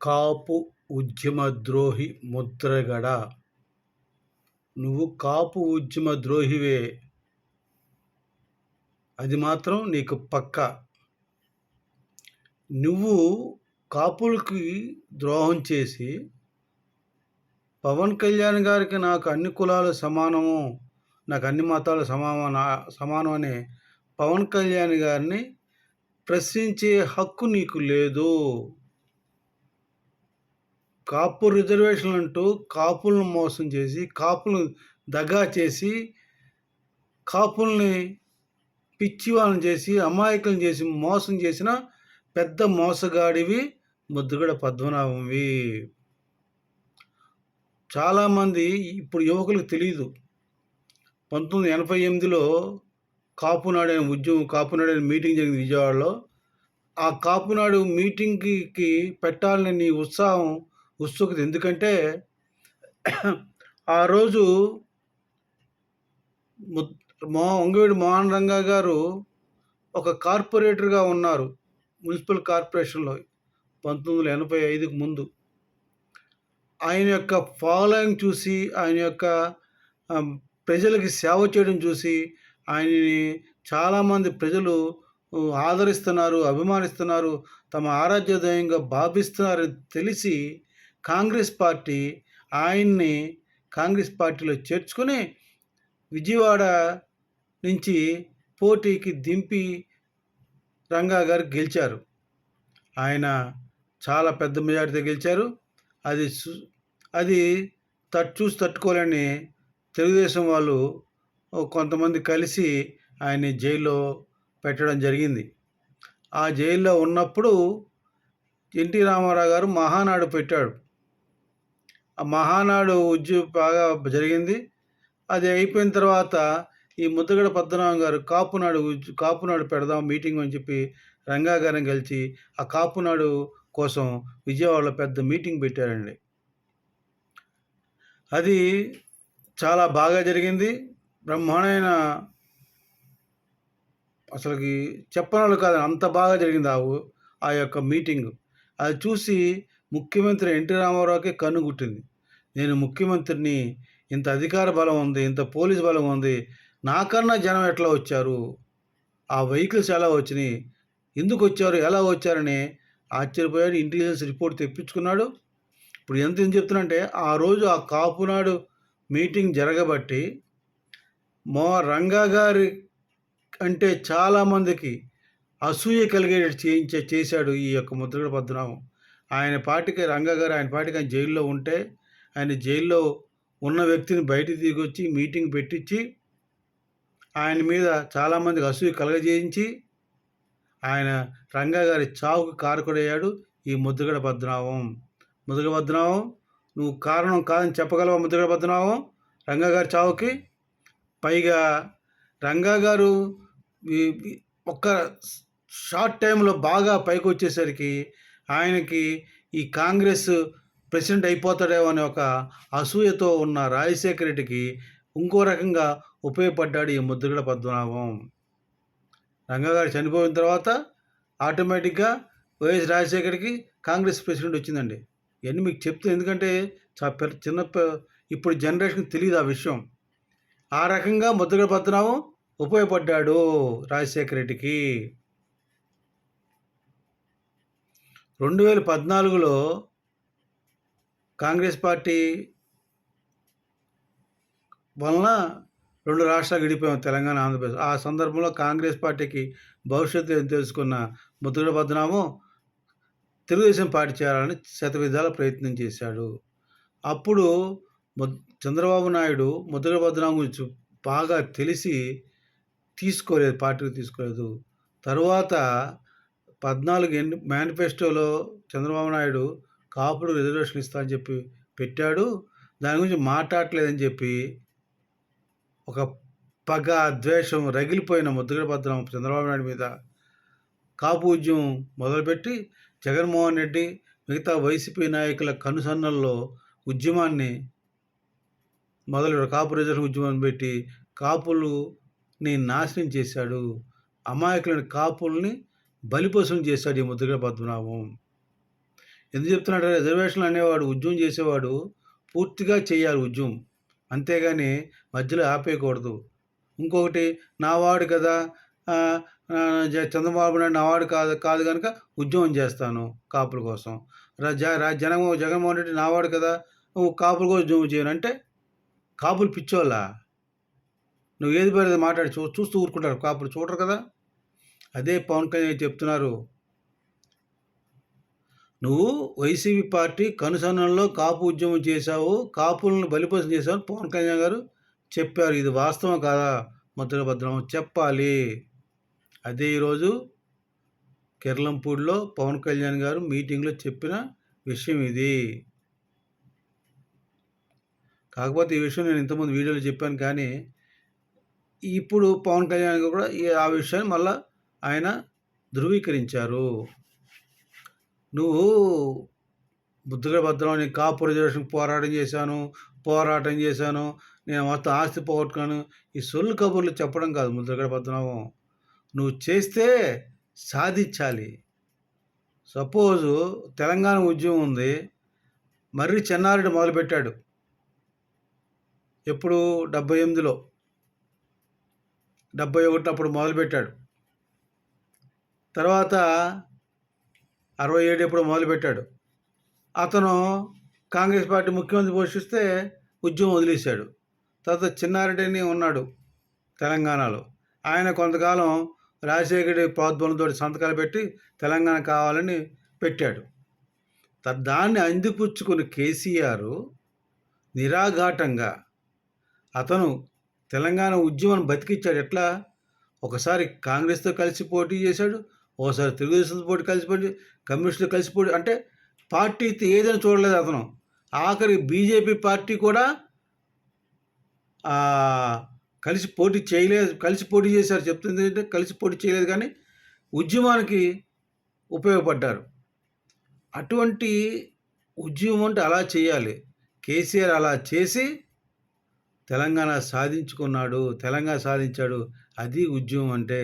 కాపు ఉద్యమద్రోహి ముద్రగడ. నువ్వు కాపు ఉద్యమ ద్రోహివే అది మాత్రం నీకు పక్క. నువ్వు కాపులకి ద్రోహం చేసి పవన్ కళ్యాణ్ గారికి నాకు అన్ని కులాలు సమానము నాకు అన్ని మతాలు సమాన సమానం అనే పవన్ కళ్యాణ్ గారిని ప్రశ్నించే హక్కు నీకు లేదు. కాపు రిజర్వేషన్ అంటూ కాపులను మోసం చేసి కాపులను దగా చేసి కాపుల్ని పిచ్చి వాళ్ళని చేసి అమాయకులను చేసి మోసం చేసిన పెద్ద మోసగాడివి ముద్దుగడ పద్మనాభంవి. చాలామంది ఇప్పుడు యువకులకు తెలియదు పంతొమ్మిది ఎనభై ఎనిమిదిలో కాపునాడు అనే ఉద్యమం కాపునాడు అనే మీటింగ్ జరిగింది విజయవాడలో. ఆ కాపునాడు మీటింగ్కి పెట్టాలని నీ ఉత్సాహం ఉత్సుకత. ఎందుకంటే ఆ రోజు మో వంగవీడి మోహన్ రంగా గారు ఒక కార్పొరేటర్గా ఉన్నారు మున్సిపల్ కార్పొరేషన్లో పంతొమ్మిది వందల ఎనభై ఐదుకు ముందు. ఆయన యొక్క ఫాలోయింగ్ చూసి ఆయన యొక్క ప్రజలకి సేవ చేయడం చూసి ఆయనని చాలామంది ప్రజలు ఆదరిస్తున్నారు అభిమానిస్తున్నారు తమ ఆరాధ్యదయంగా భావిస్తున్నారని తెలిసి కాంగ్రెస్ పార్టీ ఆయన్ని కాంగ్రెస్ పార్టీలో చేర్చుకొని విజయవాడ నుంచి పోటీకి దింపి రంగా గారు గెలిచారు. ఆయన చాలా పెద్ద మెజార్టీతో గెలిచారు. అది అది తట్టు చూసి తట్టుకోలేని తెలుగుదేశం వాళ్ళు కొంతమంది కలిసి ఆయన్ని జైల్లో పెట్టడం జరిగింది. ఆ జైల్లో ఉన్నప్పుడు ఎన్టీ రామారావు గారు మహానాడు పెట్టాడు. మహానాడు ఉద్యమం బాగా జరిగింది. అది అయిపోయిన తర్వాత ఈ ముద్దగడ పద్మనాభం గారు కాపునాడు కాపునాడు పెడదాం మీటింగ్ అని చెప్పి రంగా గారిని కలిసి ఆ కాపునాడు కోసం విజయవాడలో పెద్ద మీటింగ్ పెట్టారండి. అది చాలా బాగా జరిగింది. బ్రహ్మాండమైన అసలుకి చెప్పనాలు కాదు అంత బాగా జరిగింది ఆ ఆ యొక్క మీటింగ్. అది చూసి ముఖ్యమంత్రి ఎన్టీ రామారావుకి కన్ను గుట్టింది. నేను ముఖ్యమంత్రిని ఇంత అధికార బలం ఉంది ఇంత పోలీస్ బలం ఉంది నాకన్నా జనం ఎట్లా వచ్చారు? ఆ వెహికల్స్ ఎలా వచ్చినాయి? ఎందుకు వచ్చారు? ఎలా వచ్చారని ఆశ్చర్యపోయాడు. ఇంటెలిజెన్స్ రిపోర్ట్ తెప్పించుకున్నాడు. ఇప్పుడు ఎంత ఏం చెప్తున్నంటే ఆ రోజు ఆ కాపునాడు మీటింగ్ జరగబట్టి మా రంగా గారి అంటే చాలామందికి అసూయ కలిగేటట్టు చేయించే చేశాడు ఈ యొక్క ముద్రగడ పద్మనాభం. ఆయన పార్టీకి రంగా గారు ఆయన పార్టీకి ఆయన జైల్లో ఉంటే ఆయన జైల్లో ఉన్న వ్యక్తిని బయటికి దిగొచ్చి మీటింగ్ పెట్టించి ఆయన మీద చాలామందికి అసూయ కలగజేయించి ఆయన రంగా గారి చావుకు కారకుడయ్యాడు ఈ ముద్రగడ పద్మనాభం ముద్రగడ పద్మనాభం నువ్వు కారణం కాదని చెప్పగలవా ముద్రగడ పద్మనాభం రంగా గారి చావుకి? పైగా రంగా గారు ఒక్క షార్ట్ టైంలో బాగా పైకి వచ్చేసరికి ఆయనకి ఈ కాంగ్రెస్ ప్రెసిడెంట్ అయిపోతాడేమో అనే ఒక అసూయతో ఉన్న రాజశేఖర రెడ్డికి ఇంకో రకంగా ఉపయోగపడ్డాడు ఈ ముద్రగడ పద్మనాభం. రంగగారు చనిపోయిన తర్వాత ఆటోమేటిక్గా వైఎస్ రాజశేఖర్కి కాంగ్రెస్ ప్రెసిడెంట్ వచ్చిందండి. ఇవన్నీ మీకు చెప్తే ఎందుకంటే చాలా చిన్న ఇప్పుడు జనరేషన్ తెలియదు ఆ విషయం. ఆ రకంగా ముద్రగడ పద్మనాభం ఉపయోగపడ్డాడు రాజశేఖర రెడ్డికి. రెండు వేల పద్నాలుగులో కాంగ్రెస్ పార్టీ వలన రెండు రాష్ట్రాలు గడిపోయాం తెలంగాణ ఆంధ్రప్రదేశ్. ఆ సందర్భంలో కాంగ్రెస్ పార్టీకి భవిష్యత్తు తెలుసుకున్న ముద్రగడ పద్మనాభం తెలుగుదేశం పార్టీ చేయాలని శతవిధాల ప్రయత్నం చేశాడు. అప్పుడు చంద్రబాబు నాయుడు ముద్రగడ పద్మనాభం గురించి బాగా తెలిసి తీసుకోలేదు పార్టీకి తీసుకోలేదు. తర్వాత పద్నాలుగు ఎన్ని మేనిఫెస్టోలో చంద్రబాబు నాయుడు కాపుడు రిజర్వేషన్ ఇస్తా అని చెప్పి పెట్టాడు. దాని గురించి మాట్లాడలేదని చెప్పి ఒక పగ ద్వేషం రగిలిపోయిన ముద్రగడ భద్రం చంద్రబాబు నాయుడు మీద కాపు ఉద్యమం మొదలుపెట్టి జగన్మోహన్ రెడ్డి మిగతా వైసీపీ నాయకుల కనుసన్నల్లో ఉద్యమాన్ని మొదలు కాపు రిజర్వేషన్ ఉద్యమాన్ని పెట్టి కాపులుని నాశనం చేశాడు. అమాయకులని కాపుల్ని బలిపోసం చేశాడు ఈ ముద్రగడ పద్మనాభం. ఎందుకు చెప్తున్నాడు రిజర్వేషన్లు అనేవాడు ఉద్యమం చేసేవాడు పూర్తిగా చేయాలి ఉద్యమం. అంతేగాని మధ్యలో ఆపేయకూడదు. ఇంకొకటి నావాడు కదా చంద్రబాబు నాయుడు నావాడు కాదు కాదు కనుక ఉద్యమం చేస్తాను కాపుల కోసం. రా జ- జగన్ జగన్మోహన్ రెడ్డి నావాడు కదా నువ్వు కాపుల కోసం ఉద్యమం చేయను. అంటే కాపులు పిచ్చోళ్ళా? నువ్వు ఏది పడితే మాట్లాడి చూ చూస్తూ ఊరుకుంటారు కాపులు. చూడరు కదా? అదే పవన్ కళ్యాణ్ చెప్తున్నారు నువ్వు వైసీపీ పార్టీ కనుసన్నల్లో కాపు ఉద్యమం చేశావు కాపులను బలిపసం చేశావు పవన్ కళ్యాణ్ గారు చెప్పారు. ఇది వాస్తవం కాదా? ముద్ర భద్రం చెప్పాలి. అదే ఈరోజు కిర్లంపూడిలో పవన్ కళ్యాణ్ గారు మీటింగ్లో చెప్పిన విషయం ఇది. కాకపోతే ఈ విషయం నేను ఇంతకుముందు వీడియోలో చెప్పాను కానీ ఇప్పుడు పవన్ కళ్యాణ్ గారు కూడా ఆ విషయాన్ని మళ్ళా ఆయన ధృవీకరించారు. నువ్వు బుద్ధుగడ భద్రం నేను కాపు రిజర్వేషన్ పోరాటం చేశాను పోరాటం చేశాను. నేను మొత్తం ఆస్తి పోగొట్టుకున్నాను. ఈ సొల్లు కబుర్లు చెప్పడం కాదు ముద్రగడ భద్రనామం నువ్వు చేస్తే సాధించాలి. సపోజు తెలంగాణ ఉద్యమం ఉంది. మర్రి చెన్నారెడ్డి మొదలుపెట్టాడు. ఎప్పుడు? డెబ్బై ఎనిమిదిలో. డెబ్బై ఒకటి అప్పుడు మొదలుపెట్టాడు. తర్వాత అరవై ఏడు ఎప్పుడు మొదలుపెట్టాడు. అతను కాంగ్రెస్ పార్టీ ముఖ్యమంత్రి పోషిస్తే ఉద్యమం వదిలేశాడు. తర్వాత చిన్నారెడ్డిని ఉన్నాడు తెలంగాణలో. ఆయన కొంతకాలం రాజశేఖరి ప్రోద్బలంతో సంతకాలు పెట్టి తెలంగాణ కావాలని పెట్టాడు. దాన్ని అందిపుచ్చుకుని కేసీఆర్ నిరాఘాటంగా అతను తెలంగాణ ఉద్యమం బతికిచ్చాడు. ఎట్లా? ఒకసారి కాంగ్రెస్తో కలిసి పోటీ చేశాడు. ఓసారి తెలుగుదేశంతో పోటీ కలిసి పోటీ కమ్యూనిస్టులు కలిసి పోటీ అంటే పార్టీ ఏదైనా చూడలేదు అతను. ఆఖరి బీజేపీ పార్టీ కూడా కలిసి పోటీ చేయలేదు కలిసి పోటీ చేశారు. చెప్తుంది ఏంటంటే కలిసి పోటీ చేయలేదు కానీ ఉద్యమానికి ఉపయోగపడ్డారు. అటువంటి ఉద్యమం అంటే అలా చేయాలి. కేసీఆర్ అలా చేసి తెలంగాణ సాధించుకున్నాడు తెలంగాణ సాధించాడు. అది ఉద్యమం అంటే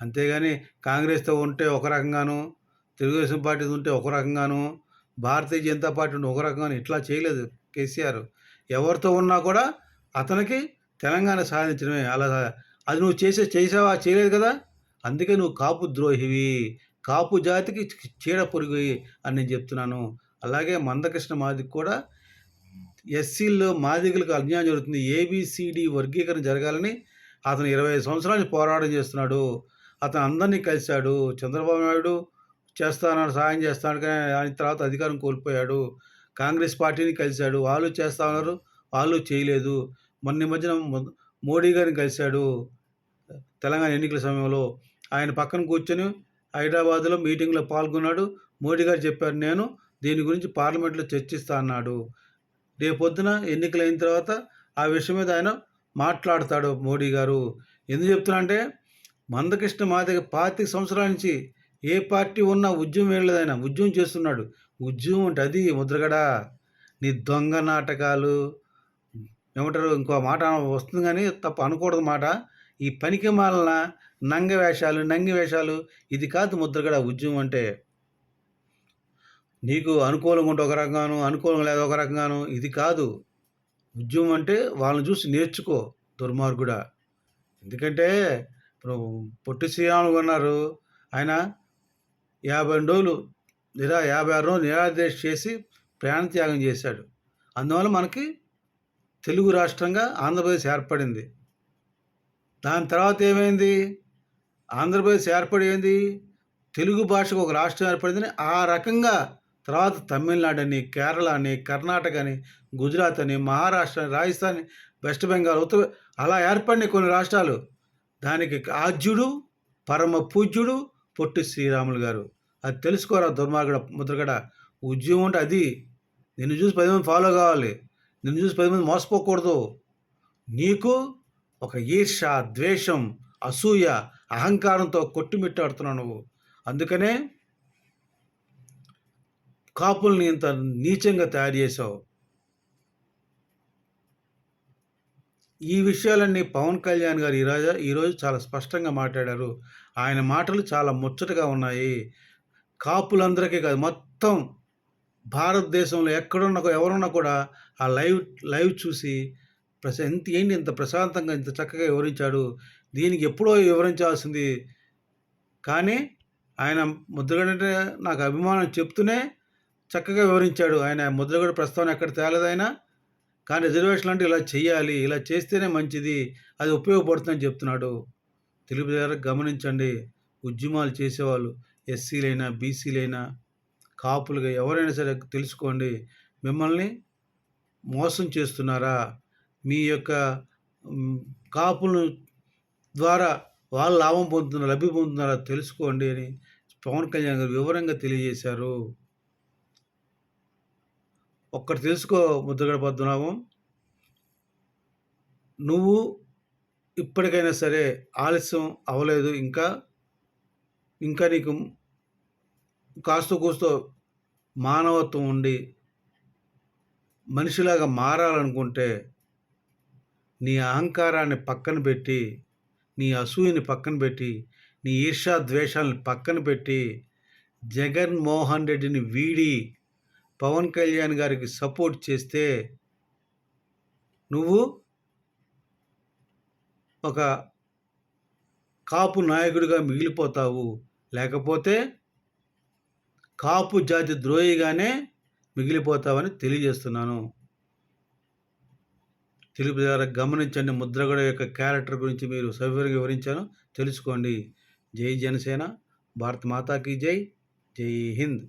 అంతేగాని కాంగ్రెస్తో ఉంటే ఒక రకంగాను తెలుగుదేశం పార్టీ ఉంటే ఒక రకంగాను భారతీయ జనతా పార్టీ ఉంటే ఒక రకంగాను ఇట్లా చేయలేదు కేసీఆర్. ఎవరితో ఉన్నా కూడా అతనికి తెలంగాణ సాధించడమే. అలా అది నువ్వు చేసే చేసావా చేయలేదు కదా? అందుకే నువ్వు కాపు ద్రోహివి. కాపు జాతికి చీడ పొరుగు అని నేను చెప్తున్నాను. అలాగే మందకృష్ణ మాదికి కూడా ఎస్సీల్లో మాదిగులకు అన్యాయం జరుగుతుంది. ఏబిసిడి వర్గీకరణ జరగాలని అతను ఇరవై ఐదు పోరాటం చేస్తున్నాడు. అతను అందరినీ కలిశాడు. చంద్రబాబు నాయుడు చేస్తానని సాయం చేస్తాడు కానీ ఆయన తర్వాత అధికారం కోల్పోయాడు. కాంగ్రెస్ పార్టీని కలిశాడు. వాళ్ళు చేస్తా ఉన్నారు వాళ్ళు చేయలేదు. మొన్న ఈ మధ్యన మోడీ గారిని కలిశాడు. తెలంగాణ ఎన్నికల సమయంలో ఆయన పక్కన కూర్చొని హైదరాబాద్లో మీటింగ్లో పాల్గొన్నాడు. మోడీ గారు చెప్పారు నేను దీని గురించి పార్లమెంట్లో చర్చిస్తా అన్నాడు. రేపొద్దున ఎన్నికలైన తర్వాత ఆ విషయం మీద ఆయన మాట్లాడతాడు మోడీ గారు. ఎందుకు చెప్తున్నా అంటే మందకృష్ణ మాదిగ పాతిక సంవత్సరాల నుంచి ఏ పార్టీ ఉన్నా ఉద్యమం వెళ్ళలేదు ఉద్యమం చేస్తున్నాడు. ఉద్యమం అంటే అది ముద్రగడ. నీ దొంగ నాటకాలు ఏమంటారు ఇంకో మాట వస్తుంది కానీ తప్ప అనకూడదు మాట. ఈ పనికి మాలన నంగ వేషాలు నంగి వేషాలు ఇది కాదు ముద్రగడ ఉద్యమం అంటే. నీకు అనుకూలంగా ఉంటే ఒక రకంగాను అనుకూలం లేదు ఒక రకంగాను ఇది కాదు. ఉద్యమం అంటే వాళ్ళని చూసి నేర్చుకో దుర్మార్గుడా. ఎందుకంటే ఇప్పుడు పొట్టి శ్రీరాములు ఉన్నారు ఆయన యాభై రెండు రోజులు నిరా యాభై ఆరు రోజులు నిరాదేశ చేసి ప్రాణత్యాగం చేశాడు. అందువల్ల మనకి తెలుగు రాష్ట్రంగా ఆంధ్రప్రదేశ్ ఏర్పడింది. దాని తర్వాత ఏమైంది? ఆంధ్రప్రదేశ్ ఏర్పడింది? తెలుగు భాషకు ఒక రాష్ట్రం ఏర్పడిందని ఆ రకంగా తర్వాత తమిళనాడు అని కేరళ అని కర్ణాటక అని గుజరాత్ అని మహారాష్ట్ర అని రాజస్థాన్ వెస్ట్ బెంగాల్ ఉత్తర అలా ఏర్పడినాయి కొన్ని రాష్ట్రాలు. దానికి ఆద్యుడు పరమ పూజ్యుడు పొట్టి శ్రీరాములు గారు. అది తెలుసుకోరా దుర్మార్గడ ముద్రగడ? ఉద్యమం అంటే అది. నిన్ను చూసి పది మంది ఫాలో కావాలి. నిన్ను చూసి పది మంది మోసపోకూడదు. నీకు ఒక ఈర్ష ద్వేషం అసూయ అహంకారంతో కొట్టుమిట్టాడుతున్నావు నువ్వు. అందుకనే కాపుల్ని ఇంత నీచంగా తయారు చేసావు ఈ విషయాలన్నీ పవన్ కళ్యాణ్ గారు ఈరోజు ఈరోజు చాలా స్పష్టంగా మాట్లాడారు. ఆయన మాటలు చాలా ముచ్చటగా ఉన్నాయి. కాపులందరికీ కాదు మొత్తం భారతదేశంలో ఎక్కడున్నా ఎవరున్నా కూడా ఆ లైవ్ లైవ్ చూసి ప్రశ ఎంత ఏంటి ఇంత ప్రశాంతంగా ఇంత చక్కగా వివరించాడు. దీనికి ఎప్పుడో వివరించాల్సింది. కానీ ఆయన ముద్రగడ అంటే నాకు అభిమానం చెప్తూనే చక్కగా వివరించాడు. ఆయన ముద్రగడ ప్రస్తావన ఎక్కడ తేలేదు ఆయన కానీ రిజర్వేషన్ అంటే ఇలా చేయాలి ఇలా చేస్తేనే మంచిది అది ఉపయోగపడుతుందని చెప్తున్నాడు. తెలుగు గమనించండి. ఉద్యమాలు చేసేవాళ్ళు ఎస్సీలైనా బీసీలైనా కాపులుగా ఎవరైనా సరే తెలుసుకోండి. మిమ్మల్ని మోసం చేస్తున్నారా? మీ యొక్క మ్, కాపులను ద్వారా వాళ్ళు లాభం పొందుతున్నారా లబ్ధి పొందుతున్నారా తెలుసుకోండి అని పవన్ కళ్యాణ్ గారు వివరంగా తెలియజేశారు. ఒక్కటి తెలుసుకో ముద్రగడ పద్మనాభం. నువ్వు ఇప్పటికైనా సరే ఆలస్యం అవ్వలేదు. ఇంకా ఇంకా నీకు కాస్త కూస్తో మానవత్వం ఉండి మనిషిలాగా మారాలనుకుంటే నీ అహంకారాన్ని పక్కన పెట్టి నీ అసూయని పక్కన పెట్టి నీ ఈర్షా ద్వేషాలను పక్కన పెట్టి జగన్మోహన్ రెడ్డిని వీడి పవన్ కళ్యాణ్ గారికి సపోర్ట్ చేస్తే నువ్వు ఒక కాపు నాయకుడిగా మిగిలిపోతావు. లేకపోతే కాపు జాతి ద్రోహిగానే మిగిలిపోతావని తెలియజేస్తున్నాను. తెలుగు ద్వారా గమనించండి. ముద్రగడ యొక్క క్యారెక్టర్ గురించి మీరు సవివరంగా వివరించాను. తెలుసుకోండి. జై జనసేన. భారత్ మాతాకి జై. జై హింద్.